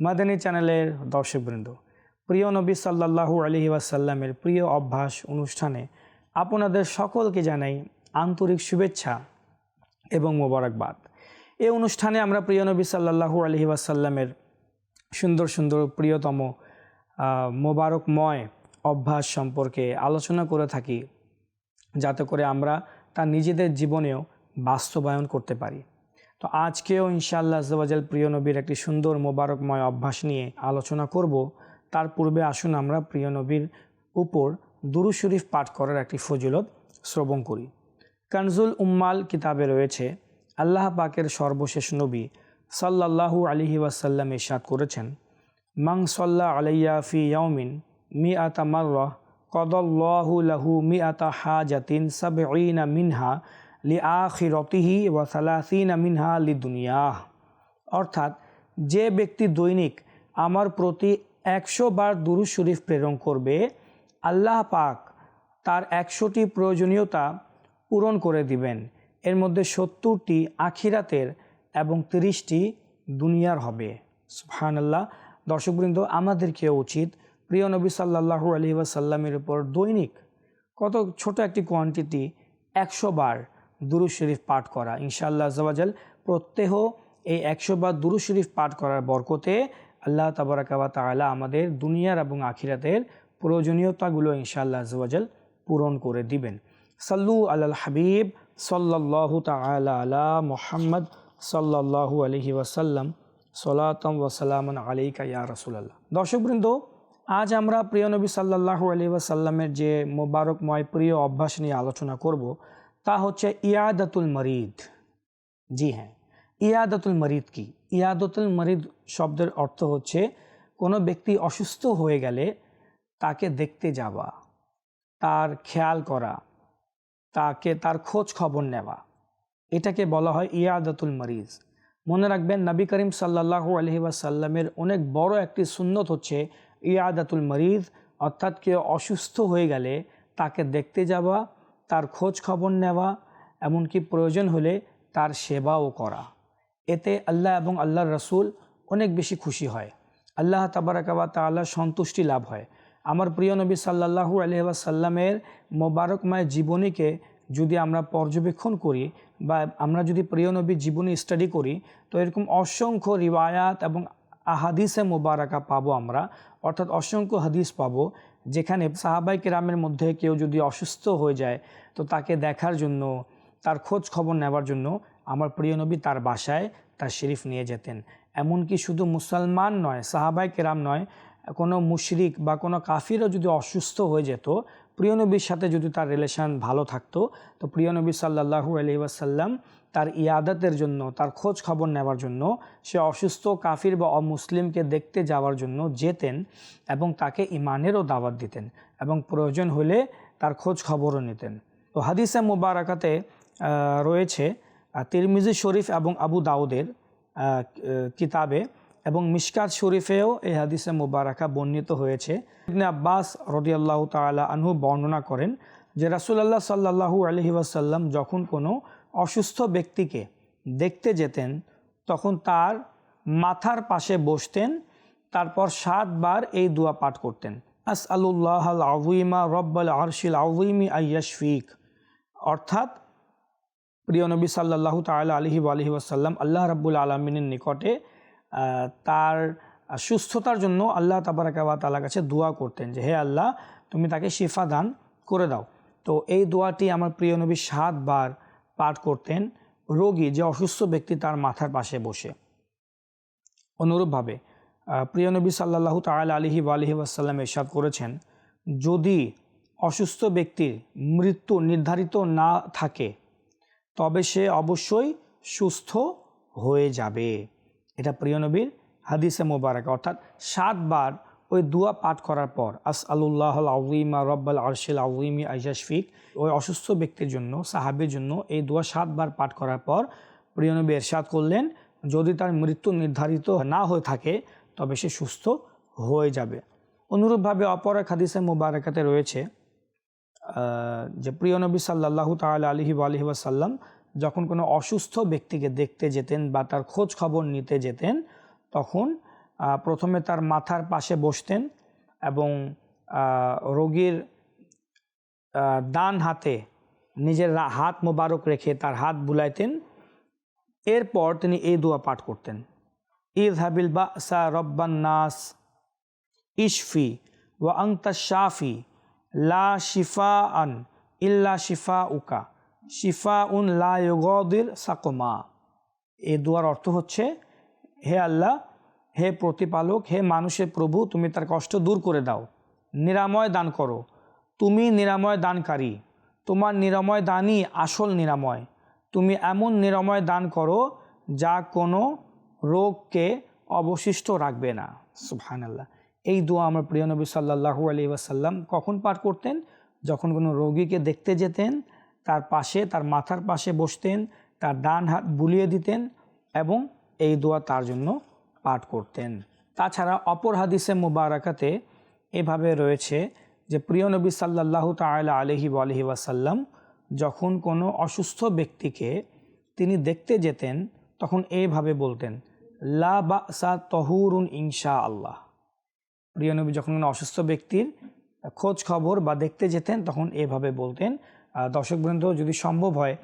মাদানী চ্যানেলের দর্শকবৃন্দ, প্রিয় নবী সাল্লাল্লাহু আলহি ওয়াসাল্লামের প্রিয় অভ্যাস অনুষ্ঠানে আপনাদের সকলকে জানাই আন্তরিক শুভেচ্ছা এবং মোবারকবাদ। এই অনুষ্ঠানে আমরা প্রিয় নবী সাল্লাল্লাহু আলহি ওয়াসাল্লামের সুন্দর সুন্দর প্রিয়তম মোবারকময় অভ্যাস সম্পর্কে আলোচনা করে থাকি, যাতে করে আমরা তা নিজেদের জীবনেও বাস্তবায়ন করতে পারি। তো আজকেও ইনশাআল্লাহ আজ্জাবাজাল প্রিয় নবীর একটি সুন্দর, মোবারকময় অভ্যাস নিয়ে আলোচনা করব। তার পূর্বে আসুন আমরা প্রিয় নবীর উপর দুরু শরীফ পাঠ করার একটি ফজিলত শ্রবণ করি। কানজুল উম্মাল কিতাবে রয়েছে, আল্লাহ পাকের সর্বশেষ নবী সাল্লাল্লাহু আলিহি ওয়াসাল্লাম ইরশাদ করেছেন মাং সাল্লাহ আলাইয়া ফি ইয়াউমিন মি আতা মার্রাহ কদল্লাহু লাহু মি আতা হা জাতিন সাবঈনা মিনহা লি আখিরতিহি ওয়া সালাসিনা মিনহা লি দুনিয়াহ অর্থাৎ যে ব্যক্তি দৈনিক আমার প্রতি একশো বার দুরুজ শরীফ প্রেরণ করবে, আল্লাহ পাক তার একশোটি প্রয়োজনীয়তা পূরণ করে দিবেন। এর মধ্যে সত্তরটি আখিরাতের এবং তিরিশটি দুনিয়ার হবে। সুবহান আল্লাহ দর্শকবৃন্দ, আমাদেরকে উচিত প্রিয় নবী সাল্লাহু আলহি ওয়াসাল্লামের উপর দৈনিক কত ছোট একটি কোয়ান্টিটি একশো বার দুরু শরীফ পাঠ করা। ইনশাআল্লাহ জওয়াজাল প্রত্যেহ এই একশো বার দুরু শরীফ পাঠ করার বরকতে আল্লাহ তাবারাকাবা তাআলা আমাদের দুনিয়ার এবং আখিরাতের প্রয়োজনীয়তাগুলো ইনশাআল্লাহ জওয়াজাল পূরণ করে দিবেন। সাল্লু আল্লাহ হাবিব সাল্লাল্লাহু তাআলা আলা মোহাম্মদ সাল্লাল্লাহু আলহি ওয়াসাল্লাম। সলাতম ওয়াসালামান আলাইকা ইয়া রাসূলুল্লাহ। দর্শকবৃন্দ, আজ আমরা প্রিয় নবী সাল্লাল্লাহু আলাইহি ওয়াসাল্লামের যে মোবারকময়, প্রিয় অভ্যাস নিয়ে আলোচনা করব তা হচ্ছে ইয়াদাতুল মরিদ। জি হ্যাঁ ইয়াদাতুল মরিদ কি? ইয়াদাতুল মরিদ শব্দের অর্থ হচ্ছে কোনো ব্যক্তি অসুস্থ হয়ে গেলে তাকে দেখতে যাওয়া, তার খেয়াল করা, তাকে, তার খোঁজ খবর নেওয়া। এটাকে বলা হয় ইয়াদাতুল মরিজ মনে রাখবেন, নবী করিম সাল্লাহু আলহি ওয়াসাল্লামের অনেক বড় একটি সুন্নত হচ্ছে ইয়াদাতুল মরিজ অর্থাৎ কেউ অসুস্থ হয়ে গেলে তাকে দেখতে যাওয়া তার খোঁজ খবর নেওয়া, এমনকি প্রয়োজন হলে তার সেবাও করা। এতে আল্লাহ এবং আল্লাহর রসুল অনেক বেশি খুশি হয়। আল্লাহ তাবারাকাবা তাল্লাহ সন্তুষ্টি লাভ হয়। আমার প্রিয় নবী সাল্লাহু আলহাসাল্লামের মোবারকময় জীবনীকে যদি আমরা পর্যবেক্ষণ করি বা আমরা যদি প্রিয় নবীর জীবনী স্টাডি করি, তো এরকম অসংখ্য রিওয়ায়াত এবং আহাদিসে মোবারকা পাবো আমরা। অর্থাৎ অসংখ্য হাদিস পাবো। যেখানে সাহাবাই কেরামের মধ্যে কেউ যদি অসুস্থ হয়ে যায়, তো তাকে দেখার জন্য, তার খোঁজ খবর নেওয়ার জন্য আমার প্রিয় নবী তার বাসায় তার শরীফ নিয়ে যেতেন। এমনকি শুধু মুসলমান নয়, সাহাবাই কেরাম নয় কোনো মুশরিক বা কোনো কাফিরও যদি অসুস্থ হয়ে যেত, প্রিয় নবীর সাথে যদি তার রিলেশন ভালো থাকতো, তো প্রিয় নবী সাল্লাহু আলি ওয়াসাল্লাম তার ইয়াদাতের জন্য, তার খোঁজ খবর নেওয়ার জন্য, সে অসুস্থ, কাফির বা অমুসলিমকে দেখতে যাওয়ার জন্য যেতেন এবং তাকে ইমানেরও দাওয়াত দিতেন এবং প্রয়োজন হলে তার খোঁজ খবরও নিতেন। তো হাদিসে মুবারাকাতে রয়েছে তিরমিজি শরীফ এবং আবু দাউদের কিতাবে এবং মিশকাত শরীফেও এই হাদিসে মুবারাকা বর্ণিত হয়েছে। ইবনে আব্বাস রদিয়াল্লাহ তালা আনহু বর্ণনা করেন যে রাসুলাল্লাহ সাল্লাহু আলহি ওয়াসাল্লাম যখন কোনো অসুস্থ ব্যক্তিকে দেখতে যেতেন, তখন তার মাথার পাশে বসতেন, তারপর সাতবার এই দোয়া পাঠ করতেন। আস আল্লাহ আল আউইমা রব্বাল আরশিল আউইমি আইয়াশফিক। অর্থাৎ প্রিয় নবী সাল্লাহ তাল আলহি আলহি ওয়াসাল্লাম আল্লাহ রাব্বুল আলমিনের নিকটে তার সুস্থতার জন্য আল্লাহ তাবারাকাবা তালার কাছে দোয়া করতেন যে, হে আল্লাহ, তুমি তাকে শিফা দান করে দাও। তো এই দোয়াটি আমার প্রিয় নবী সাতবার পাঠ করতেন, রোগী যে অসুস্থ ব্যক্তি তার মাথার পাশে বসে। অনুরূপভাবে প্রিয় নবী সাল্লাহ তাল আলহি আলহি ওয়াসাল্লাম এরশাদ করেছেন, যদি অসুস্থ ব্যক্তির মৃত্যু নির্ধারিত না থাকে, তবে সে অবশ্যই সুস্থ হয়ে যাবে। এটা প্রিয় নবীর হাদিসে মোবারক। অর্থাৎ সাতবার ওই দুয়া পাঠ করার পর আস আল্লাহ আউিমা রব্বাল আরশিল আউিমি আইজাশফিক, ওই অসুস্থ ব্যক্তির জন্য, সাহাবের জন্য এই দুয়া সাতবার পাঠ করার পর প্রিয়নবী এরশাদ করলেন, যদি তার মৃত্যু নির্ধারিত না হয়ে থাকে, তবে সে সুস্থ হয়ে যাবে। অনুরূপভাবে অপর এক হাদিসে মোবারকাতে রয়েছে যে প্রিয় নবী সাল্লাহ তাল আলহি আলহি ওয়াসাল্লাম যখন কোনো অসুস্থ ব্যক্তিকে দেখতে যেতেন বা তার খোঁজ খবর নিতে যেতেন, তখন প্রথমে তার মাথার পাশে বসতেন এবং রোগীর ডান হাতে নিজের হাত মোবারক রেখে তার হাত বুলাইতেন। এরপর তিনি এই দোয়া পাঠ করতেন। ঈদ হাবিল বা সা রব্বান নাস ইশফি ওয়া আংতা শাফি লা শিফা আন ইল্লা শিফা উকা শিফা উন লা ইগদির সাকমা। এই দুয়ার অর্থ হচ্ছে, হে আল্লাহ, হে প্রতিপালক, হে মানুষের প্রভু, তুমি তার কষ্ট দূর করে দাও, নিরাময় দান করো। তুমি নিরাময় দানকারী, তোমার নিরাময় দানই আসল নিরাময়। তুমি এমন নিরাময় দান করো, যা কোনো রোগকে অবশিষ্ট রাখবে না। সুবহানাল্লাহ। এই দোয়া আমার প্রিয় নবী সাল্লাহু আলী ওয়াসাল্লাম কখন পাঠ করতেন? যখন কোনো রোগীকে দেখতে যেতেন তার পাশে, তার মাথার পাশে বসতেন, তার ডান হাত বুলিয়ে দিতেন এবং এই দোয়া তার জন্য পাঠ করতেন। তাছাড়া অপর হাদিসে মুবারাকাতে এভাবে রয়েছে যে, প্রিয় নবী সাল্লাহ তালা আলহি আলহি ওয়াসাল্লাম যখন কোনো অসুস্থ ব্যক্তিকে তিনি দেখতে যেতেন, তখন এইভাবে বলতেন, লা বা সা তহুরুন ইনশা আল্লাহ প্রিয় নবী যখন কোনো অসুস্থ ব্যক্তির খোঁজ খবর বা দেখতে যেতেন, তখন এভাবে বলতেন দর্শকবৃন্দ যদি সম্ভব হয়,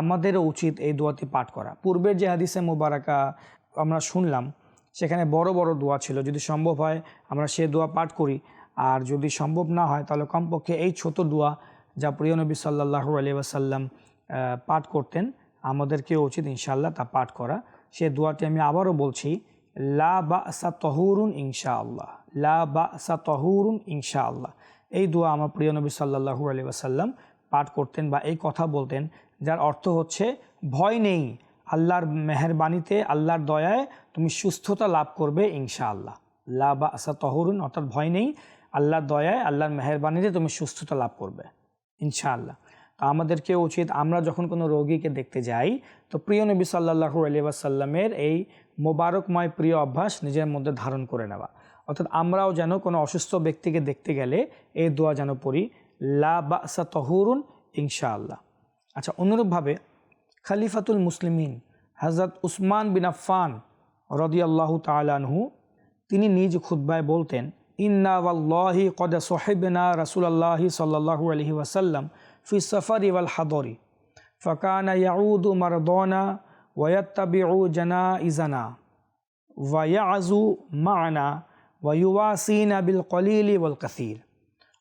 আমাদেরও উচিত এই দোয়াটি পাঠ করা। পূর্বের যে হাদিসে মোবারকা আমরা শুনলাম, সেখানে বড় বড় দোয়া ছিল। যদি সম্ভব হয়, আমরা সে দোয়া পাঠ করি। আর যদি সম্ভব না হয়, তাহলে কমপক্ষে এই ছোট দোয়া যা প্রিয় নবী সাল্লাহু আলি পাঠ করতেন আমাদেরকে উচিত ইনশাল্লাহ তা পাঠ করা। সে দোয়াটি আমি আবারও বলছি, লা বা সা তহুরুন ইনশা আল্লাহ লা বা সা তহুরুন ইনশা আল্লাহ এই দোয়া আমার প্রিয় নবী সাল্লাহু আলি ওয়াসাল্লাম পাঠ করতেন বা এই কথা বলতেন, যার অর্থ হচ্ছে, ভয় নেই, আল্লাহর মেহরবানিতে, আল্লাহর দয়ায় তুমি সুস্থতা লাভ করবে ইনশা আল্লাহ বা আসা তহরুন, অর্থাৎ ভয় নেই, আল্লাহর দয়ায়, আল্লাহর মেহরবানিতে তুমি সুস্থতা লাভ করবে, ইনশাআল্লাহ। তো আমাদেরকে উচিত, আমরা যখন কোনো রোগীকে দেখতে যাই, তো প্রিয় নবী সাল্লাহু আলি ওয়াসাল্লামের এই মোবারকময় প্রিয় অভ্যাস নিজের মধ্যে ধারণ করে নেওয়া। অর্থাৎ আমরাও যেন কোনো অসুস্থ ব্যক্তিকে দেখতে গেলে এই দোয়া যেন পড়ি লা বাসা তহুরুন ইনশাআল্লাহ আচ্ছা অনুরূপভাবে খালিফাতুল মুসলিমিন হজরত উসমান বিন আফফান রদিয়াল্লাহু তালানহু তিনি নিজ খুদ্বায় বলতেন, ইন্না ওয়াল্লাহি কদ সোহেবনা রাসুলাল্লাহি সাল্লাহু আলহি ওয়াসাল্লাম ফি সফর ওয়াল হাদরি, ফকানা ইয়াউদু মারদনা ওয়াত্তাবিউ জানা ইজানা ওয়াজু মানা ওয়াইওয়াসিনা বিল কলিলি ওয়াল কাসির।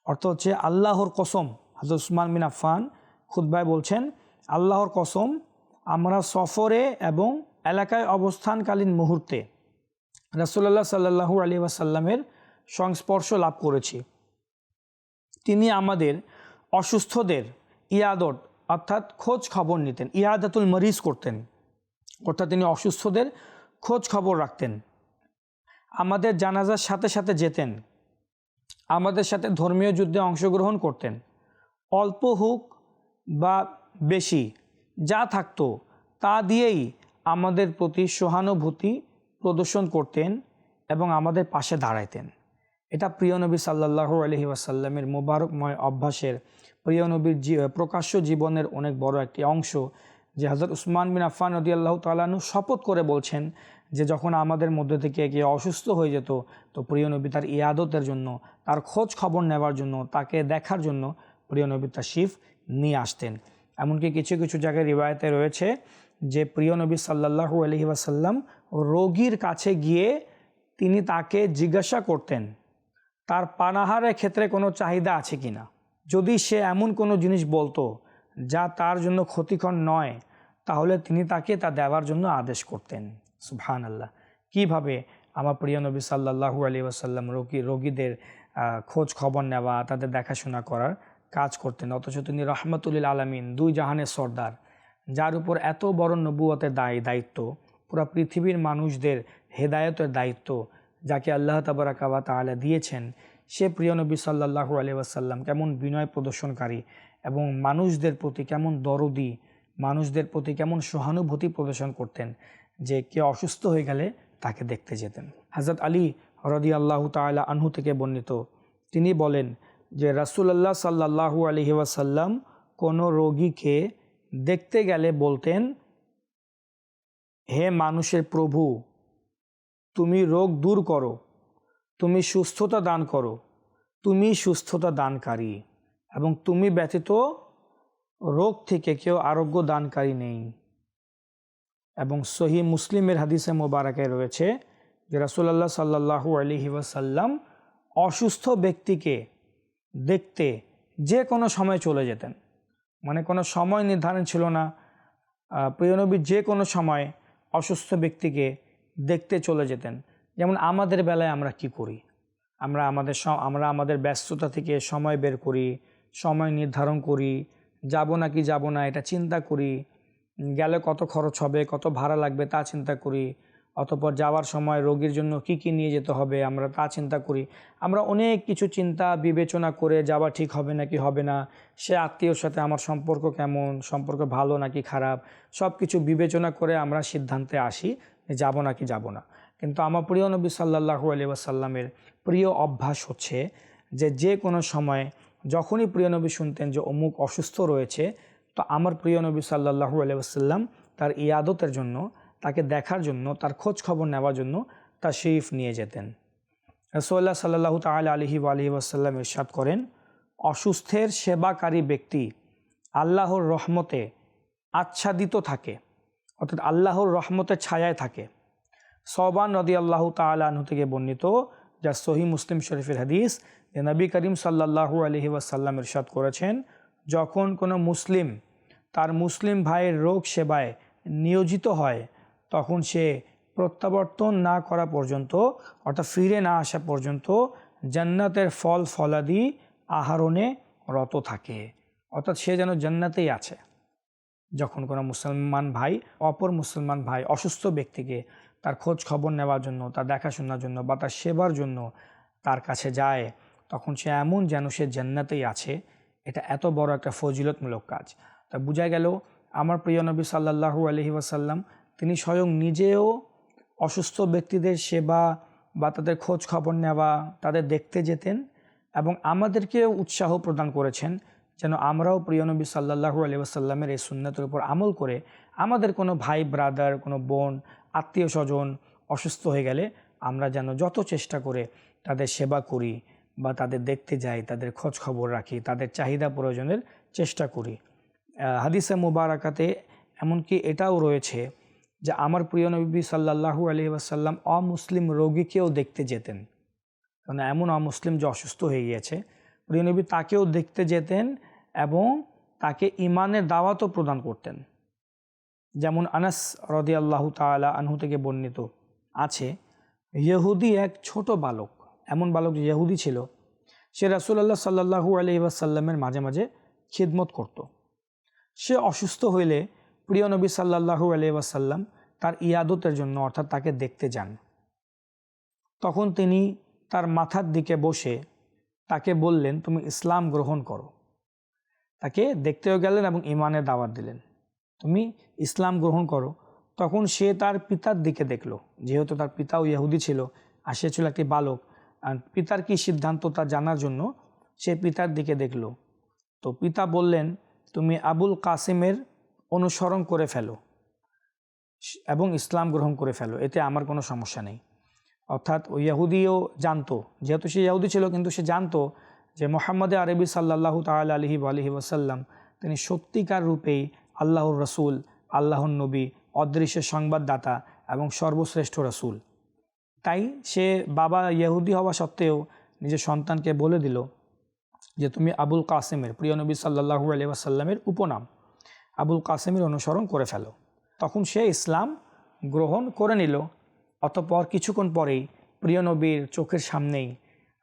অর্থ হচ্ছে আল্লাহর কসম। হজরত উসমান বিন আফফান খুদ্বায় বলছেন, আল্লাহর কসম আমরা সফরে এবং এলাকায় অবস্থানকালীন মুহূর্তে রাসুল্লাহ সাল্লাহু আলী ওয়াসাল্লামের সংস্পর্শ লাভ করেছি। তিনি আমাদের অসুস্থদের ইয়াদত অর্থাৎ খোঁজ খবর নিতেন, ইয়াদাতুল মরিজ করতেন। অর্থাৎ তিনি অসুস্থদের খোঁজ খবর রাখতেন। আমাদের জানাজার সাথে সাথে যেতেন। আমাদের সাথে ধর্মীয় যুদ্ধে অংশগ্রহণ করতেন। অল্প হোক বা বেশি, যা থাকতো, তা দিয়েই আমাদের প্রতি সহানুভূতি প্রদর্শন করতেন এবং আমাদের পাশে দাঁড়াইতেন। এটা প্রিয় নবী সাল্লাহু আলহি ওয়াসাল্লামের মোবারকময় অভ্যাসের, প্রিয় নবীর প্রকাশ্য জীবনের অনেক বড় একটি অংশ, যে হজরত উসমান বিন আফান নদী আল্লাহ তালানু শপথ করে বলছেন যে যখন আমাদের মধ্যে থেকে কেউ অসুস্থ হয়ে যেত, তো প্রিয় নবী তার ইয়াদতের জন্য, তার খোঁজ খবর নেওয়ার জন্য, তাকে দেখার জন্য প্রিয় নবী তার শিফ নিয়ে আসতেন। এমনকি কিছু কিছু জায়গায় রিবায়তে রয়েছে যে প্রিয় নবী সাল্লাহু আলহি ওয়াসাল্লাম রোগীর কাছে গিয়ে তিনি তাকে জিজ্ঞাসা করতেন, তার পানাহারের ক্ষেত্রে কোনো চাহিদা আছে কি না? যদি সে এমন কোনো জিনিস বলতো যা তার জন্য ক্ষতিকর নয়, তাহলে তিনি তাকে তা দেওয়ার জন্য আদেশ করতেন। সুবহান আল্লাহ কীভাবে আমার প্রিয় নবী সাল্লাহু আলী ওয়াসাল্লাম রোগী, রোগীদের খোঁজ খবর নেওয়া, তাদের দেখাশোনা করার কাজ করতেন, অথচ তিনি রহমতুল্লিল আলমিন, দুই জাহানের সর্দার, যার উপর এত বড় নবুয়তের দায়, দায়িত্ব, পুরো পৃথিবীর মানুষদের হেদায়তের দায়িত্ব যাকে আল্লাহ তাবারাকাবা তাআলা দিয়েছেন, সে প্রিয় নবী সাল্লাহু আলি ওয়াসাল্লাম কেমন বিনয় প্রদর্শনকারী এবং মানুষদের প্রতি কেমন দরদি, মানুষদের প্রতি কেমন সহানুভূতি প্রদর্শন করতেন। যে কে অসুস্থ হয়ে গেলে তাকে দেখতে যেতেন। হজরত আলী রদি আল্লাহ তালা আনহু থেকে বর্ণিত। তিনি বলেন যে, রাসুলাল্লাহ সাল্লাহু আলহি ওয়াসাল্লাম কোনো রোগীকে দেখতে গেলে বলতেন, হে মানুষের প্রভু, তুমি রোগ দূর করো, তুমি সুস্থতা দান করো, তুমি সুস্থতা দানকারী এবং তুমি ব্যতীত রোগ থেকে কেউ আরোগ্য দানকারী নেই। এবং সহি মুসলিমের হাদিসে মোবারকে রয়েছে যে রাসুলাল্লাহ সাল্লাহু আলহি ওয়াসাল্লাম অসুস্থ ব্যক্তিকে দেখতে যে কোনো সময় চলে যেতেন। মানে কোনো সময় নির্ধারণ ছিল না। প্রিয়নবী যে কোনো সময় অসুস্থ ব্যক্তিকে দেখতে চলে যেতেন। যেমন আমাদের বেলায় আমরা কি করি? আমরা আমাদের আমরা আমাদের ব্যস্ততা থেকে সময় বের করি, সময় নির্ধারণ করি, যাব না কি যাব না এটা চিন্তা করি গেলে কত খরচ হবে, কত ভাড়া লাগবে তা চিন্তা করি। অতপর যাওয়ার সময় রোগীর জন্য কি কি নিয়ে যেতে হবে আমরা তা চিন্তা করি। আমরা অনেক কিছু চিন্তা, বিবেচনা করে যাওয়া ঠিক হবে নাকি হবে না, সে আত্মীয়র সাথে আমার সম্পর্ক কেমন, সম্পর্ক ভালো নাকি খারাপ সব কিছু বিবেচনা করে আমরা সিদ্ধান্তে আসি যাব নাকি যাব না। কিন্তু আমার প্রিয় নবী সাল্লাহু আলি ওয়াসাল্লামের প্রিয় অভ্যাস হচ্ছে যে যে কোনো সময় যখনই প্রিয় নবী শুনতেন যে অমুক অসুস্থ রয়েছে তো আমার প্রিয় নবী সাল্লাহু আলি ওয়াসাল্লাম তার ইয়াদতের জন্য, তাকে দেখার জন্য, তার খোঁজ খবর নেওয়ার জন্য তা শরীফ নিয়ে যেতেন। রসোল্লা সাল্লাহ তাল আলহি আলহি ওয়াসাল্লাম ইরশাদ করেন, অসুস্থের সেবাকারী ব্যক্তি আল্লাহর রহমতে আচ্ছাদিত থাকে, অর্থাৎ আল্লাহর রহমতের ছায়ায় থাকে। সবান নদী আল্লাহ তালু থেকে বর্ণিত যা সহি মুসলিম শরীফের হাদিস, যে নবী করিম সাল্লাহু আলহি ওয়াসাল্লাম ইরশাদ করেছেন যখন কোনো মুসলিম তার মুসলিম ভাইয়ের রোগ সেবায় নিয়োজিত হয়, তখন সে প্রত্যাবর্তন না করা পর্যন্ত, অর্থাৎ ফিরে না আসা পর্যন্ত জান্নাতের ফল ফলাদি আহরণে রত থাকে। অর্থাৎ সে যেন জান্নাতেই আছে। যখন কোনো মুসলমান ভাই, অপর মুসলমান ভাই অসুস্থ ব্যক্তিকে তার খোঁজ খবর নেওয়ার জন্য, তার দেখাশোনার জন্য বা তার সেবার জন্য তার কাছে যায়, তখন সে এমন যেন সে জান্নাতেই আছে এটা এত বড় একটা ফজিলতমূলক কাজ। তা বোঝা গেল, আমার প্রিয় নবী সাল্লাহু আলহি ওয়াসাল্লাম, তিনি স্বয়ং নিজেও অসুস্থ ব্যক্তিদের সেবা বা তাদের খোঁজ খবর নেওয়া, তাদের দেখতে যেতেন এবং আমাদেরকেও উৎসাহ প্রদান করেছেন যেন আমরাও প্রিয় নবী সাল্লাহু আলি আসাল্লামের এই সুন্নতের উপর আমল করে আমাদের কোনো ভাই ব্রাদার, কোনো বোন, আত্মীয় স্বজন অসুস্থ হয়ে গেলে আমরা যেন যত চেষ্টা করে তাদের সেবা করি। বা তাদের দেখতে যাই, তাদের খোঁজ খবর রাখি, তাদের চাহিদা প্রয়োজনের চেষ্টা করি। হাদিসে মুবারাকাতে এমনকি এটাও রয়েছে যে আমার প্রিয় নবী সাল্লাহু আলি আসাল্লাম অমুসলিম রোগীকেও দেখতে যেতেন। কারণ এমন অমুসলিম যে অসুস্থ হয়ে গিয়েছে, প্রিয় নবী তাকেও দেখতে যেতেন এবং তাকে ইমানের দাওয়াতও প্রদান করতেন। যেমন আনাস রদি আল্লাহ তালা আনহু থেকে বর্ণিত আছে, ইহুদি এক ছোট বালক এমন বালক যে ইহুদি ছিল, সে রাসুলাল্লাহ সাল্লাহু আলি ওয়াসাল্লামের মাঝে মাঝে খিদমত করত। সে অসুস্থ হইলে প্রিয় নবী সাল্লাহু আলি ওয়াসাল্লাম তার ইয়াদতের জন্য, অর্থাৎ তাকে দেখতে যান। তখন তিনি তার মাথার দিকে বসে তাকে বললেন, তুমি ইসলাম গ্রহণ করো। তাকে দেখতেও গেলেন এবং ইমানের দাওয়াত দিলেন। তুমি ইসলাম গ্রহণ করো। তখন সে তার পিতার দিকে দেখল। যেহেতু তার পিতাও ইহুদি ছিল, আর সে ছিল একটি বালক আর পিতার কি সিদ্ধান্ত তা জানার জন্য? সে পিতার দিকে দেখল। তো পিতা বললেন, তুমি আবুল কাসিমের অনুসরণ করে ফেলো এবং ইসলাম গ্রহণ করে ফেলো। এতে আমার কোনো সমস্যা নেই। অর্থাৎ ওই ইয়াহুদিও জানতো। যেহেতু সে ইয়াহুদি ছিল, কিন্তু সে জানতো যে মোহাম্মদ আরবি সাল্লাহ তাল আলহি আলহি ওসাল্লাম তিনি সত্যিকার রূপেই আল্লাহর রসুল, আল্লাহর নবী, অদৃশ্য সংবাদদাতা এবং সর্বশ্রেষ্ঠ রসুল। তাই সে বাবা ইহুদি হওয়া সত্ত্বেও নিজের সন্তানকে বলে দিল যে তুমি আবুল কাসেমের, প্রিয় নবী সাল্লাহু আলি আসাল্লামের উপনাম, আবুল কাসেমের অনুসরণ করে ফেলো। তখন সে ইসলাম গ্রহণ করে নিল। অতপর কিছুক্ষণ পরেই প্রিয় নবীর চোখের সামনেই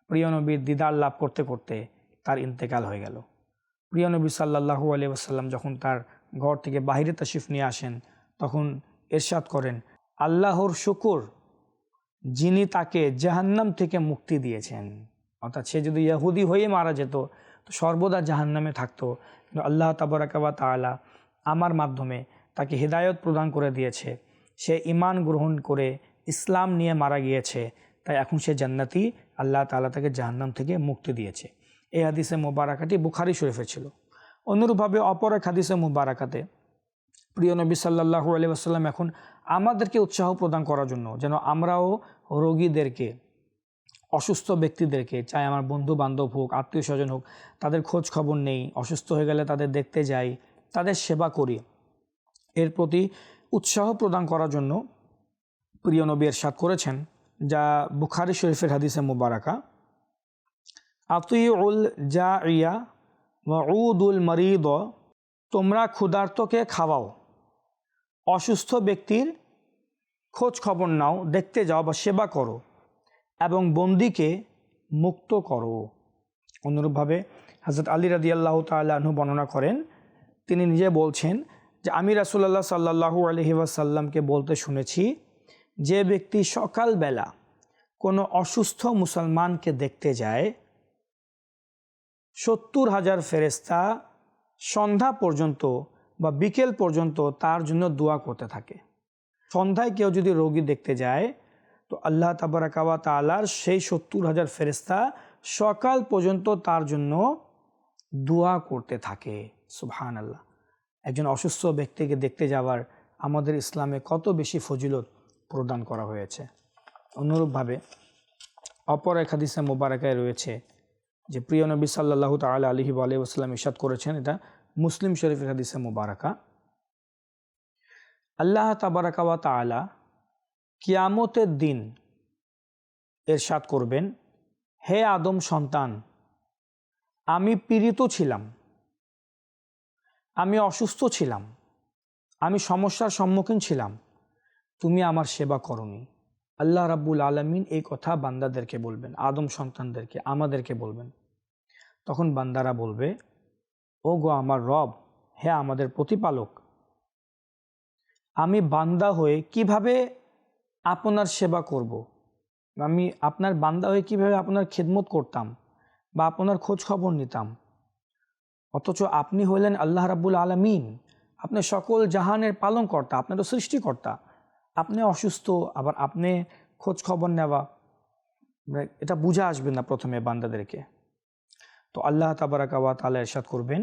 প্রিয় নবীর দিদার লাভ করতে করতে তার ইন্তেকাল হয়ে গেল। প্রিয় নবী সাল্লাহু আলিয়া সাল্লাম যখন তার ঘর থেকে বাহিরে তশিফ নিয়ে আসেন, তখন এরশাদ করেন, আল্লাহর শুকুর যিনি তাকে জাহান্নাম থেকে মুক্তি দিয়েছেন। অর্থাৎ সে যদি ইয়াহুদি হয়ে মারা যেত, তো সর্বদা জাহান্নামে থাকতো। কিন্তু আল্লাহ তাবরাকাবা তালা আমার মাধ্যমে তাকে হৃদায়ত প্রদান করে দিয়েছে। সে ইমান গ্রহণ করে ইসলাম নিয়ে মারা গিয়েছে। তাই এখন সে জান্নাতি। আল্লাহ তালা তাকে জাহান্নাম থেকে মুক্তি দিয়েছে। এই হাদিসে মোবারাকাটি বুখারি শরীফে ছিল। অনুরূপভাবে অপর এক হাদিসে মুবারাকাতে প্রিয় নবী সাল্লাহু আলি আসাল্লাম এখন আমাদেরকে উৎসাহ প্রদান করার জন্য, যেন আমরাও রোগীদেরকে, অসুস্থ ব্যক্তিদেরকে, চাই আমার বন্ধু বান্ধব হোক আত্মীয় স্বজন হোক, তাদের খোঁজ খবর নেই, অসুস্থ হয়ে গেলে তাদের দেখতে যাই, তাদের সেবা করি। এর প্রতি উৎসাহ প্রদান করার জন্য প্রিয় নবী এরশাদ করেছেন, যা বুখারি শরীফের হাদিসে মুবারাকা। আতুল জা ইয়া উদুল মরিদ, তোমরা ক্ষুধার্তকে খাওয়াও। অসুস্থ ব্যক্তির খোঁজ খবর নাও, দেখতে যাও বা সেবা করো এবং বন্দিকে মুক্ত করো। অনুরূপভাবে হজরত আলী রাদি আল্লাহ তাল্লাহ্ন বর্ণনা করেন, তিনি নিজে বলছেন যে, আমি রাসুল্লাহ সাল্লাহু আলহি ওয়াসাল্লামকে বলতে শুনেছি, যে ব্যক্তি সকালবেলা কোনো অসুস্থ মুসলমানকে দেখতে যায়, সত্তর হাজার ফেরেস্তা সন্ধ্যা পর্যন্ত বা বিকেল পর্যন্ত তার জন্য দোয়া করতে থাকে। সন্ধ্যায় কেউ যদি রোগী দেখতে যায়, তো আল্লাহ তাবারাকাওয়া তালার সেই সত্তর হাজার ফেরেস্তা সকাল পর্যন্ত তার জন্য দোয়া করতে থাকে। সুবহান আল্লাহ একজন অসুস্থ ব্যক্তিকে দেখতে যাওয়ার আমাদের ইসলামে কত বেশি ফজিলত প্রদান করা হয়েছে। অনুরূপভাবে অপর এক হাদিসে মোবারকায় রয়েছে যে, প্রিয় নবী সাল্লাহ তাল আলহি আলহিউসাল্লাম ইসাদ করেছেন এটা মুসলিম শরীফের হাদিসে মুবারাকা। আল্লাহ তাবারাকাওয়া তালা কিয়ামতের দিন এরশাদ করবেন, হে আদম সন্তান, আমি পীড়িত ছিলাম, আমি অসুস্থ ছিলাম, আমি সমস্যার সম্মুখীন ছিলাম, তুমি আমার সেবা করনি। আল্লাহ রাব্বুল আলমিন এই কথা বান্দাদেরকে বলবেন, আদম সন্তানদেরকে, আমাদেরকে বলবেন। তখন বান্দারা বলবে ও গো আমার রব হ্যাঁ আমাদের প্রতিপালক। আমি বান্দা হয়ে কীভাবে আপনার সেবা করব। আমি আপনার বান্দা হয়ে কীভাবে আপনার খেদমত করতাম বা আপনার খোঁজ খবর নিতাম? অথচ আপনি হইলেন আল্লাহ রাবুল আলমিন। আপনি সকল জাহানের পালনকর্তা আপনার সৃষ্টিকর্তা। আপনি অসুস্থ, আবার আপনি খোঁজ খবর নেওয়া। মানে এটা বুঝে আসবে না প্রথমে বান্দাদেরকে। তো আল্লাহ তাবারাকাওয়া তালা এরশাদ করবেন,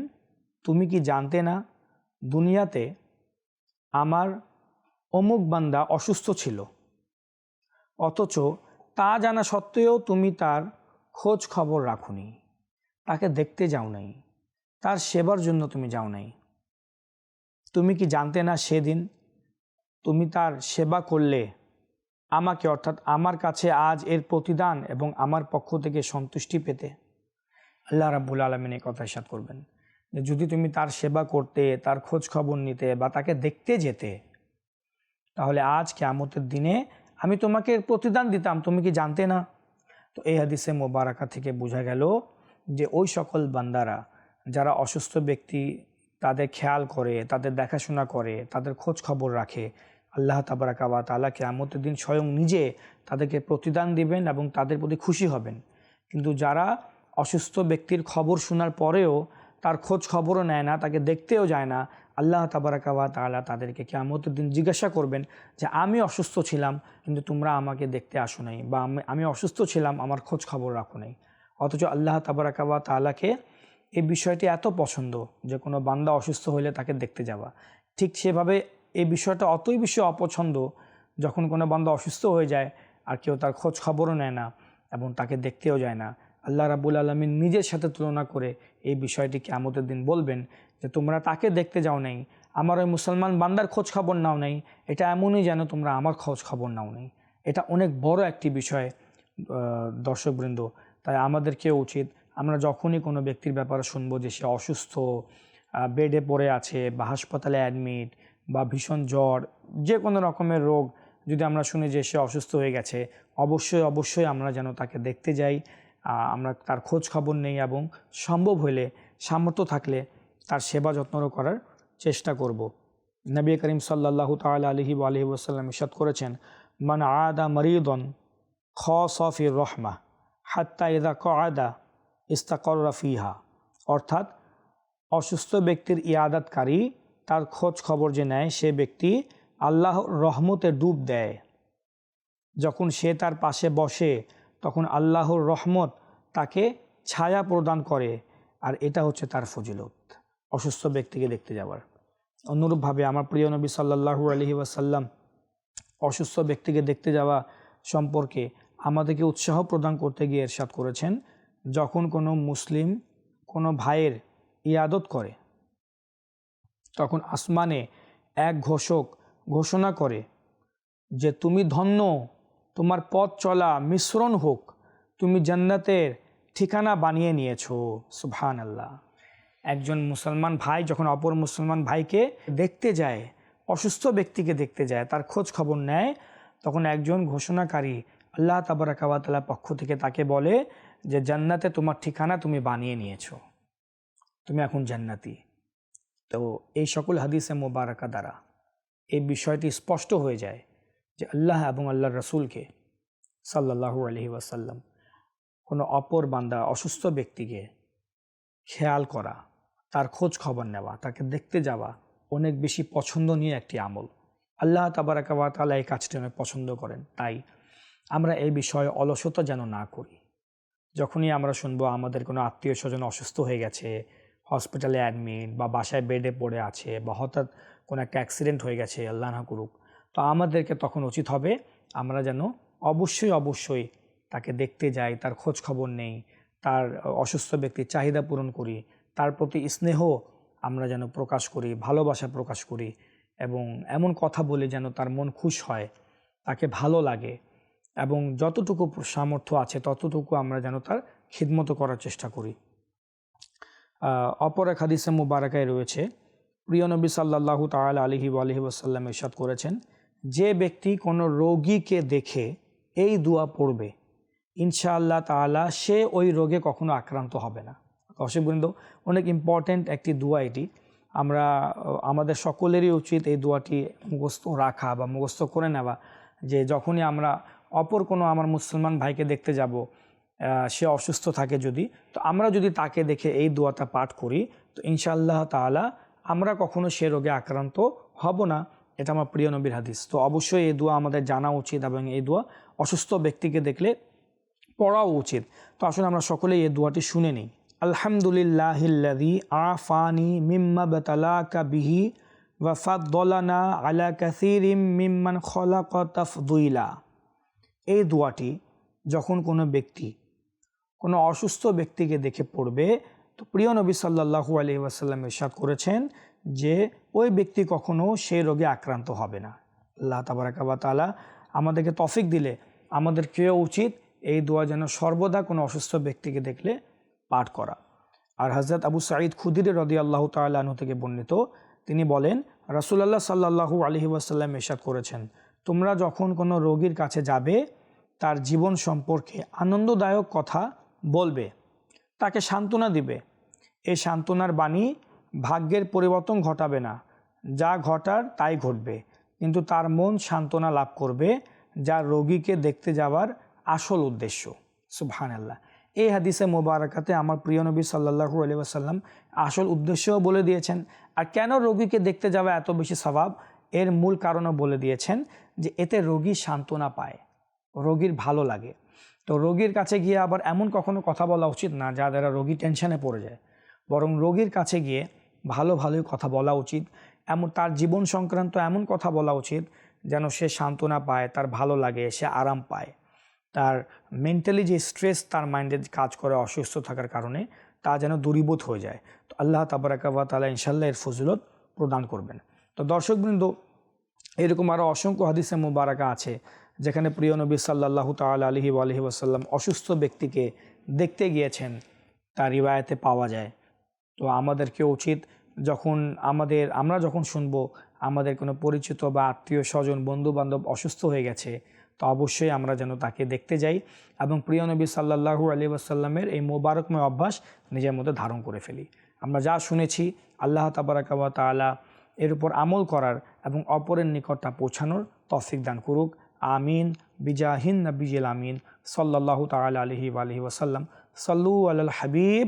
তুমি কি জানতে না দুনিয়াতে আমার অমুক বান্দা অসুস্থ ছিল? অথচ তা জানা সত্ত্বেও তুমি তার খোঁজ খবর রাখুনি, তাকে দেখতে যাও নাই, তার সেবার জন্য তুমি যাও নাই। তুমি কি জানতে না সেদিন তুমি তার সেবা করলে আমাকে, অর্থাৎ আমার কাছে আজ এর প্রতিদান এবং আমার পক্ষ থেকে সন্তুষ্টি পেতে? আল্লাহ রাবুল আলমিন এই কথা সাত করবেন যদি তুমি তার সেবা করতে, তার খোঁজ খবর নিতে বা তাকে দেখতে যেতে, তাহলে আজ কেমতের দিনে আমি তোমাকে প্রতিদান দিতাম, তুমি কি জানতে না? তো এই হাদিসে মোবারাকা থেকে বোঝা গেল যে ওই সকল বান্দারা যারা অসুস্থ ব্যক্তি, তাদের খেয়াল করে, তাদের দেখাশোনা করে, তাদের খোঁজ খবর রাখে, আল্লাহ তাবারাকাবা তালা কেয়ামতের দিন স্বয়ং নিজে তাদেরকে প্রতিদান দিবেন এবং তাদের প্রতি খুশি হবেন। কিন্তু যারা অসুস্থ ব্যক্তির খবর শোনার পরেও তার খোঁজ খবরও নেয় না, তাকে দেখতেও যায় না। আল্লাহ তাবারাকাবা তালা তাদেরকে কেয়ামতের দিন জিজ্ঞাসা করবেন যে, আমি অসুস্থ ছিলাম, কিন্তু তোমরা আমাকে দেখতে আসো নাই বা আমি আমি অসুস্থ ছিলাম, আমার খোঁজ খবর রাখো নাই। অথচ আল্লাহ তাবারাকাবা তালাকে এই বিষয়টি এত পছন্দ যে, কোনো বান্দা অসুস্থ হলে তাকে দেখতে যাওয়া ঠিক সেভাবে এই বিষয়টা অতই বেশি অপছন্দ যখন কোনো বান্দা অসুস্থ হয়ে যায় আর কেউ তার খোঁজ খবরও নেয় না এবং তাকে দেখতেও যায় না। আল্লাহ রাবুল আলমিন নিজের সাথে তুলনা করে এই বিষয়টি কেমতের দিন বলবেন যে তোমরা তাকে দেখতে যাও নাই, আমার ওই মুসলমান বান্দার খোঁজ খবর নাও নাই, এটা এমনই যেন তোমরা আমার খোঁজ খবর নাও নাই। এটা অনেক বড় একটি বিষয় দর্শকবৃন্দ। তাই আমাদেরকে উচিত, আমরা যখনই কোনো ব্যক্তির ব্যাপারে শুনব যে সে অসুস্থ বেডে পড়ে আছে বা হাসপাতালে অ্যাডমিট বা ভীষণ জ্বর, যে কোনো রকমের রোগ যদি আমরা শুনি যে সে অসুস্থ হয়ে গেছে, অবশ্যই অবশ্যই আমরা যেন তাকে দেখতে যাই। আমরা তার খোঁজ খবর নেই এবং সম্ভব হলে সামর্থ্য থাকলে তার সেবা যত্নও করার চেষ্টা করব। নবী করিম সাল্লাহ তাল আলহি আলহি ওসাল্লাম ইসাদ করেছেন, মান আদা মরিদন খ সফির রহমা হাত্তা ইদা ক আদা ইস্তাকর রফিহা অর্থাৎ, অসুস্থ ব্যক্তির ইয়াদাতকারী তার খোঁজ খবর যে নেয়, সে ব্যক্তি আল্লাহ রহমতে ডুব দেয়। যখন সে তার পাশে বসে তখন আল্লাহর রহমত তাকে ছায়া প্রদান করে। আর এটা হচ্ছে তার ফজিলত। অসুস্থ ব্যক্তিকে দেখতে যাওয়ার। অনুরূপভাবে আমার প্রিয় নবী সাল্লাহু আলহি ওয়াসাল্লাম অসুস্থ ব্যক্তিকে দেখতে যাওয়া সম্পর্কে আমাদেরকে উৎসাহ প্রদান করতে গিয়ে এরশাদ করেছেন, যখন কোনো মুসলিম কোনো ভাইয়ের ইয়াদত করে, তখন আসমানে এক ঘোষক ঘোষণা করে যে, তুমি ধন্য তোমার পথ চলা মিশ্রণ হোক, তুমি জান্নাতের ঠিকানা বানিয়ে নিয়েছো। সুবহান আল্লাহ একজন মুসলমান ভাই যখন অপর মুসলমান ভাইকে দেখতে যায়, অসুস্থ ব্যক্তিকে দেখতে যায়, তার খোঁজ খবর নেয়, তখন একজন ঘোষণাকারী আল্লাহ তাবারাকাওয়াতালার পক্ষ থেকে তাকে বলে যে, জান্নাতে তোমার ঠিকানা তুমি বানিয়ে নিয়েছো। তুমি এখন জান্নাতি। তো এই সকল হাদিসে মোবারকা দ্বারা এই বিষয়টি স্পষ্ট হয়ে যায়। যে আল্লাহ এবং আল্লাহর রসুলকে সাল্লাহু আলহি ওয়াসাল্লাম কোনো অপর বান্দা, অসুস্থ ব্যক্তিকে খেয়াল করা, তার খোঁজ খবর নেওয়া, তাকে দেখতে যাওয়া অনেক বেশি পছন্দনীয় একটি আমল। আল্লাহ তাবারাকাবা তালা এই কাজটি অনেক পছন্দ করেন। তাই আমরা এই বিষয়ে অলসতা যেন না করি। যখনই আমরা শুনব আমাদের কোনো আত্মীয় স্বজন অসুস্থ হয়ে গেছে হসপিটালে অ্যাডমিট বা বাসায় বেডে পড়ে আছে বা হঠাৎ কোনো একটা অ্যাক্সিডেন্ট হয়ে গেছে, আল্লাহ না করুক তো আমাদেরকে তখন উচিত হবে আমরা যেন অবশ্যই অবশ্যই তাকে দেখতে যাই, তার খোঁজ খবর নেই, তার অসুস্থ ব্যক্তির চাহিদা পূরণ করি, তার প্রতি স্নেহ আমরা যেন প্রকাশ করি, ভালোবাসা প্রকাশ করি এবং এমন কথা বলে যেন তার মন খুশ হয়, তাকে ভালো লাগে এবং যতটুকু সামর্থ্য আছে ততটুকু আমরা যেন তার খিদমতো করার চেষ্টা করি। অপর এক হাদিসে মুবারাকায় রয়েছে, প্রিয় নবী সাল্লাহ তাল আলহি আলহি ওসাল্লাম ইরশাদ করেছেন যে ব্যক্তি কোনো রোগীকে দেখে এই দোয়া পড়বে, ইনশাআল্লাহ তালা সে ওই রোগে কখনো আক্রান্ত হবে না। দর্শকবৃন্দ অনেক ইম্পর্ট্যান্ট একটি দোয়া এটি। আমরা, আমাদের সকলেরই উচিত এই দোয়াটি মুখস্থ রাখা বা মুখস্থ করে নেওয়া যে যখনই আমরা অপর কোনো আমার মুসলমান ভাইকে দেখতে যাব সে অসুস্থ থাকে যদি, তো আমরা যদি তাকে দেখে এই দোয়াটা পাঠ করি, তো ইনশাআল্লাহ তালা আমরা কখনো সে রোগে আক্রান্ত হব না। এটা আমার প্রিয় নবীর হাদিস। তো অবশ্যই এই দোয়া আমাদের জানা উচিত এবং এই দোয়া অসুস্থ ব্যক্তিকে দেখলে পড়াও উচিত। তো আসলে আমরা সকলেই এই দোয়াটি শুনে নিই। আলহামদুলিল্লাহিল্লাদি আফানি মিম্মা বেতালাকা বিহি ওয়াফাদ্দলানা আলা কাসিরিম মিম্মান তাফদুইলা এই দোয়াটি যখন কোনো ব্যক্তি, কোনো অসুস্থ ব্যক্তিকে দেখে পড়বে, তো প্রিয় নবী সাল্লাহু আলহি ওয়াসাল্লাম ইরশাদ করেছেন যে ওই ব্যক্তি কখনো সেই রোগে আক্রান্ত হবে না। আল্লাহ তাবারাকাবা তালা আমাদেরকে তফিক দিলে আমাদের কেউ উচিত এই দোয়া যেন সর্বদা কোনো অসুস্থ ব্যক্তিকে দেখলে পাঠ করা। আর হজরত আবু সাঈদ খুদির রদি আল্লাহ তাল্লাহ্ন থেকে বর্ণিত, তিনি বলেন, রাসুলাল্লাহ সাল্লাহু আলহি ওয়াসাল্লাম ইরশাদ করেছেন, তোমরা যখন কোনো রোগীর কাছে যাবে, তার জীবন সম্পর্কে আনন্দদায়ক কথা বলবে, তাকে সান্ত্বনা দিবে। এই সান্ত্বনার বাণী ভাগ্যের পরিবর্তন ঘটাবে না। যা ঘটার তাই ঘটবে। কিন্তু তার মন সান্ত্বনা লাভ করবে যা রোগীকে দেখতে যাওয়ার আসল উদ্দেশ্য। সুবহান আল্লাহ এই হাদিসে মোবারকাতে আমার প্রিয় নবী সাল্লাহু আলি আসাল্লাম আসল উদ্দেশ্যও বলে দিয়েছেন, আর কেন রোগীকে দেখতে যাওয়া এত বেশি স্বভাব? এর মূল কারণও বলে দিয়েছেন যে এতে রোগী সান্ত্বনা পায়, রোগীর ভালো লাগে। তো রোগীর কাছে গিয়ে আবার এমন কখনো কথা বলা উচিত না যা দ্বারা রোগী টেনশনে পড়ে যায়। বরং রোগীর কাছে গিয়ে ভালো ভালোই কথা বলা উচিত। এমন তার জীবন সংক্রান্ত এমন কথা বলা উচিত যেন সে সান্ত্বনা পায়, তার ভালো লাগে, সে আরাম পায়। তার মেন্টালি যে স্ট্রেস তার মাইন্ডে কাজ করে অসুস্থ থাকার কারণে তা যেন দূরীভূত হয়ে যায়। তো আল্লাহ তাবারাকাবা তালা ইনশাল্লাহ এর ফজিলত প্রদান করবেন। তো দর্শকবৃন্দ এরকম আরও অসংখ্য হাদিসে মুবারাকা আছে যেখানে প্রিয় নবী সাল্লাহ তাল আলহি আলহি ওয়াসাল্লাম অসুস্থ ব্যক্তিকে দেখতে গিয়েছেন, তার রিবায়তে পাওয়া যায়। তো আমাদেরকে উচিত যখন আমাদের, আমরা যখন শুনব আমাদের কোনো পরিচিত বা আত্মীয় স্বজন বন্ধু বান্ধব অসুস্থ হয়ে গেছে, তো অবশ্যই আমরা যেন তাকে দেখতে যাই এবং প্রিয় নবী সাল্লাহু আলী আসাল্লামের এই মোবারকময় অভ্যাস নিজের মধ্যে ধারণ করে ফেলি। আমরা যা শুনেছি আল্লাহ তাবারাকাবা তালা এর উপর আমল করার এবং অপরের নিকট তা পৌঁছানোর তফিক দান করুক। আমিন। বিজাহিন নবীজিল আমিন। সাল্লাহ তাল আলহি আলহি ওসাল্লাম সাল্লু আল হাবিব।